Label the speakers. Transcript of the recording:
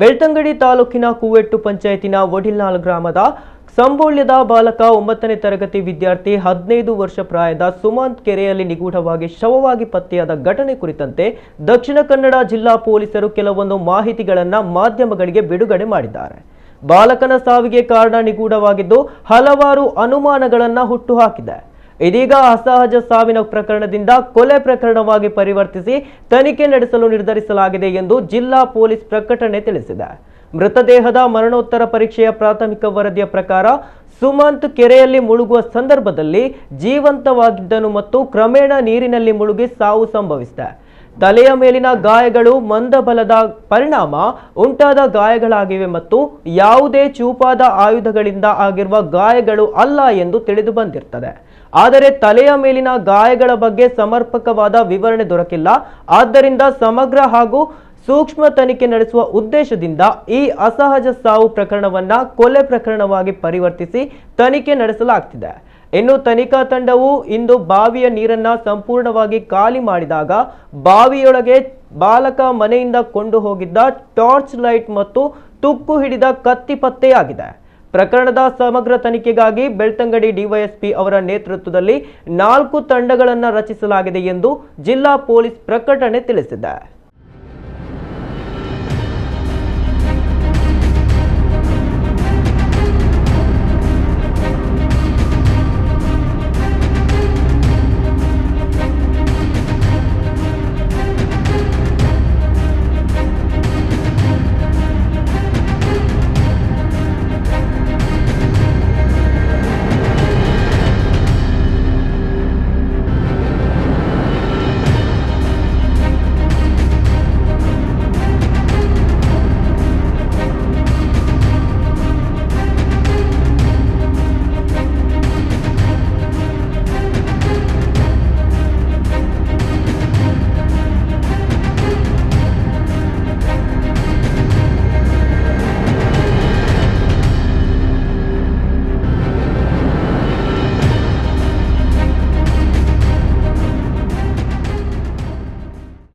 Speaker 1: ಬೆಳ್ತಂಗಡಿ ತಾಲೂಕಿನ ಕೂವೆಟ್ಟು ಪಂಚಾಯತಿನ ಒಡಿಲ್ನಾಲ್ ಗ್ರಾಮದ ಸಂಬೋಳ್ಯದ ಬಾಲಕ ಒಂಬತ್ತನೇ ತರಗತಿ ವಿದ್ಯಾರ್ಥಿ ಹದಿನೈದು ವರ್ಷ ಪ್ರಾಯದ ಸುಮಂತ್ ಕೆರೆಯಲ್ಲಿ ನಿಗೂಢವಾಗಿ ಶವವಾಗಿ ಪತ್ತೆಯಾದ ಘಟನೆ ಕುರಿತಂತೆ ದಕ್ಷಿಣ ಕನ್ನಡ ಜಿಲ್ಲಾ ಪೊಲೀಸರು ಕೆಲವೊಂದು ಮಾಹಿತಿಗಳನ್ನು ಮಾಧ್ಯಮಗಳಿಗೆ ಬಿಡುಗಡೆ ಮಾಡಿದ್ದಾರೆ. ಬಾಲಕನ ಸಾವಿಗೆ ಕಾರಣ ನಿಗೂಢವಾಗಿದ್ದು ಹಲವಾರು ಅನುಮಾನಗಳನ್ನ ಹುಟ್ಟುಹಾಕಿದೆ ಇದೀಗ ಅಸಹಜ ಸಾವಿನ ಪ್ರಕರಣದಿಂದ ಕೊಲೆ ಪ್ರಕರಣವಾಗಿ ಪರಿವರ್ತಿಸಿ ತನಿಖೆ ನಡೆಸಲು ನಿರ್ಧರಿಸಲಾಗಿದೆ ಎಂದು ಜಿಲ್ಲಾ ಪೊಲೀಸ್ ಪ್ರಕಟಣೆ ತಿಳಿಸಿದೆ. ಮೃತದೇಹದ ಮರಣೋತ್ತರ ಪರೀಕ್ಷೆಯ ಪ್ರಾಥಮಿಕ ವರದಿಯ ಪ್ರಕಾರ ಸುಮಂತ್ ಕೆರೆಯಲ್ಲಿ ಮುಳುಗುವ ಸಂದರ್ಭದಲ್ಲಿ ಜೀವಂತವಾಗಿದ್ದನು ಮತ್ತು ಕ್ರಮೇಣ ನೀರಿನಲ್ಲಿ ಮುಳುಗಿ ಸಾವು ಸಂಭವಿಸಿದೆ. ತಲೆಯ ಮೇಲಿನ ಗಾಯಗಳು ಮಂದಬಲದ ಪರಿಣಾಮ ಉಂಟಾದ ಗಾಯಗಳಾಗಿವೆ ಮತ್ತು ಯಾವುದೇ ಚೂಪಾದ ಆಯುಧಗಳಿಂದ ಆಗಿರುವ ಗಾಯಗಳು ಅಲ್ಲ ಎಂದು ತಿಳಿದು ಬಂದಿರ್ತದೆ. ಆದರೆ ತಲೆಯ ಮೇಲಿನ ಗಾಯಗಳ ಬಗ್ಗೆ ಸಮರ್ಪಕವಾದ ವಿವರಣೆ ದೊರಕಿಲ್ಲ. ಆದ್ದರಿಂದ ಸಮಗ್ರ ಹಾಗೂ ಸೂಕ್ಷ್ಮ ತನಿಖೆ ನಡೆಸುವ ಉದ್ದೇಶದಿಂದ ಈ ಅಸಹಜ ಸಾವು ಪ್ರಕರಣವನ್ನ ಕೊಲೆ ಪ್ರಕರಣವಾಗಿ ಪರಿವರ್ತಿಸಿ ತನಿಖೆ ನಡೆಸಲಾಗ್ತಿದೆ. ಇನ್ನು ತನಿಖಾ ತಂಡವು ಇಂದು ಬಾವಿಯ ನೀರನ್ನ ಸಂಪೂರ್ಣವಾಗಿ ಖಾಲಿ ಮಾಡಿದಾಗ ಬಾವಿಯೊಳಗೆ ಬಾಲಕ ಮನೆಯಿಂದ ಕೊಂಡು ಹೋಗಿದ್ದ ಟಾರ್ಚ್ ಲೈಟ್ ಮತ್ತು ತುಕ್ಕು ಹಿಡಿದ ಕತ್ತಿ ಪತ್ತೆಯಾಗಿದೆ. ಪ್ರಕರಣದ ಸಮಗ್ರ ತನಿಖೆಗಾಗಿ ಬೆಳ್ತಂಗಡಿ ಡಿವೈಎಸ್ಪಿ ಅವರ ನೇತೃತ್ವದಲ್ಲಿ ನಾಲ್ಕು ತಂಡಗಳನ್ನು ರಚಿಸಲಾಗಿದೆ ಎಂದು ಜಿಲ್ಲಾ ಪೊಲೀಸ್ ಪ್ರಕಟಣೆ ತಿಳಿಸಿದೆ.